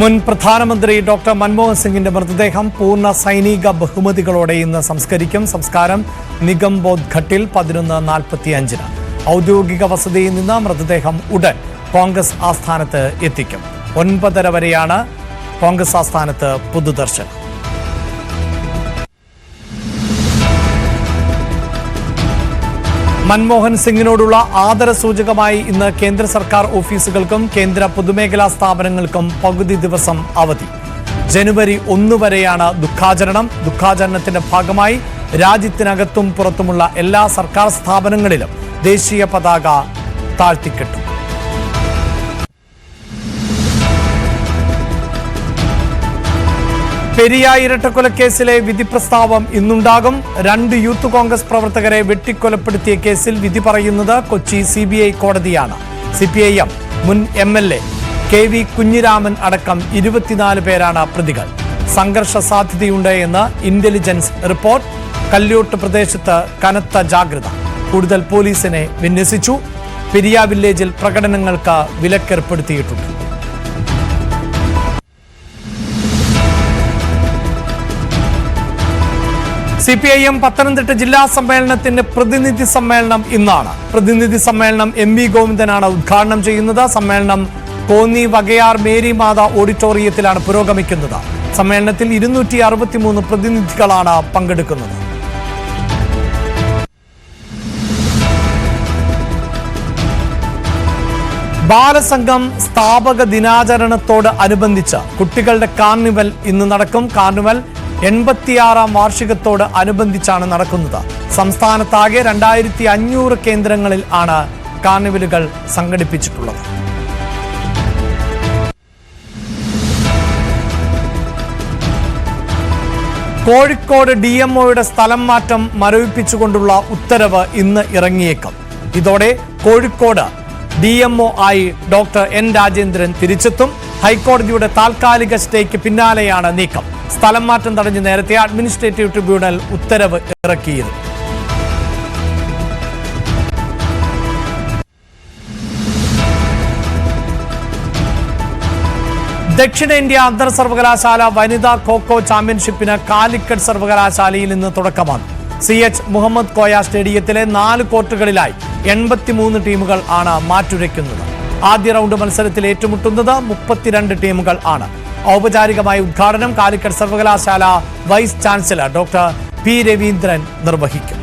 മുൻ പ്രധാനമന്ത്രി ഡോക്ടർ മൻമോഹൻ സിംഗിന്റെ മൃതദേഹം പൂർണ സൈനിക ബഹുമതികളോടെ ഇന്ന് സംസ്കരിക്കും. സംസ്കാരം നിഗംബോധ് ഘട്ടിൽ പതിനൊന്ന് നാൽപ്പത്തിയഞ്ചിന്. ഔദ്യോഗിക വസതിയിൽ നിന്ന് മൃതദേഹം ഉടൻ കോൺഗ്രസ് ആസ്ഥാനത്ത് എത്തിക്കും. ഒൻപതര വരെയാണ് കോൺഗ്രസ് ആസ്ഥാനത്ത് പൊതുദർശനം. മൻമോഹൻ സിംഗിനോടുള്ള ആദരസൂചകമായി ഇന്ന് കേന്ദ്ര സർക്കാർ ഓഫീസുകൾക്കും കേന്ദ്ര പൊതുമേഖലാ സ്ഥാപനങ്ങൾക്കും പകുതി ദിവസം അവധി. ജനുവരി ഒന്ന് വരെയാണ് ദുഃഖാചരണം. ദുഃഖാചരണത്തിന്റെ ഭാഗമായി രാജ്യത്തിനകത്തും പുറത്തുമുള്ള എല്ലാ സർക്കാർ സ്ഥാപനങ്ങളിലും ദേശീയ പതാക താഴ്ത്തിക്കെട്ടും. പെരിയ ഇരട്ടക്കൊലക്കേസിലെ വിധി പ്രസ്താവം ഇന്നുണ്ടാകും. രണ്ട് യൂത്ത് കോൺഗ്രസ് പ്രവർത്തകരെ വെട്ടിക്കൊലപ്പെടുത്തിയ കേസിൽ വിധി പറയുന്നത് കൊച്ചി സി ബി ഐ കോടതിയാണ്. സി പി ഐ എം മുൻ M L A K V Kunhiraman അടക്കം ഇരുപത്തിനാല് പേരാണ് പ്രതികൾ. സംഘർഷ സാധ്യതയുണ്ട് എന്ന് ഇന്റലിജൻസ് റിപ്പോർട്ട്. കല്യോട്ട് പ്രദേശത്ത് കനത്ത ജാഗ്രത. കൂടുതൽ പോലീസിനെ വിന്യസിച്ചു. പെരിയ വില്ലേജിൽ പ്രകടനങ്ങൾക്ക് വിലക്കേർപ്പെടുത്തിയിട്ടുണ്ട്. C P I M Pathanamthitta ജില്ലാ സമ്മേളനത്തിന്റെ പ്രതിനിധി സമ്മേളനം ഇന്നാണ്. പ്രതിനിധി സമ്മേളനം എം വി ഗോവിന്ദനാണ് ഉദ്ഘാടനം ചെയ്യുന്നത്. സമ്മേളനം കോന്നി വകയാർ മേരി മാത ഓഡിറ്റോറിയത്തിലാണ് പുരോഗമിക്കുന്നത്. സമ്മേളനത്തിൽ ഇരുന്നൂറ്റി അറുപത്തിമൂന്ന് പ്രതിനിധികളാണ് പങ്കെടുക്കുന്നത്. ബാലസംഘം സ്ഥാപക ദിനാചരണത്തോട് അനുബന്ധിച്ച് കുട്ടികളുടെ കാർണിവൽ ഇന്ന് നടക്കും. കാർണിവൽ എൺപത്തിയാറാം വാർഷികത്തോട് അനുബന്ധിച്ചാണ് നടക്കുന്നത്. സംസ്ഥാനത്താകെ രണ്ടായിരത്തി അഞ്ഞൂറ് കേന്ദ്രങ്ങളിൽ ആണ് കാർണിവലുകൾ സംഘടിപ്പിച്ചിട്ടുള്ളത്. കോഴിക്കോട് ഡി എം ഒയുടെ സ്ഥലം മാറ്റം മരവിപ്പിച്ചുകൊണ്ടുള്ള ഉത്തരവ് ഇന്ന് ഇറങ്ങിയേക്കും. ഇതോടെ കോഴിക്കോട് ഡി എം ഒ ആയി ഡോക്ടർ എൻ രാജേന്ദ്രൻ തിരിച്ചെത്തും. ഹൈക്കോടതിയുടെ താൽക്കാലിക സ്റ്റേക്ക് പിന്നാലെയാണ് നീക്കം. സ്ഥലം മാറ്റം തടഞ്ഞ് നേരത്തെ അഡ്മിനിസ്ട്രേറ്റീവ് ട്രിബ്യൂണൽ ഉത്തരവ് ഇറക്കിയത്. ദക്ഷിണേന്ത്യ അന്തർ സർവകലാശാല വനിതാ ഖോഖോ ചാമ്പ്യൻഷിപ്പിന് കാലിക്കറ്റ് സർവകലാശാലയിൽ നിന്ന് തുടക്കമാണ്. സി എച്ച് മുഹമ്മദ് കോയ സ്റ്റേഡിയത്തിലെ നാല് കോർട്ടുകളിലായി എൺപത്തിമൂന്ന് ടീമുകൾ ആണ് മാറ്റുരയ്ക്കുന്നത്. ആദ്യ റൗണ്ട് മത്സരത്തിൽ ഏറ്റുമുട്ടുന്നത് മുപ്പത്തിരണ്ട് ടീമുകൾ ആണ്. ഔപചാരികമായ ഉദ്ഘാടനം കാലിക്കറ്റ് സർവകലാശാല vice chancellor doctor P Raveendran നിർവഹിക്കും.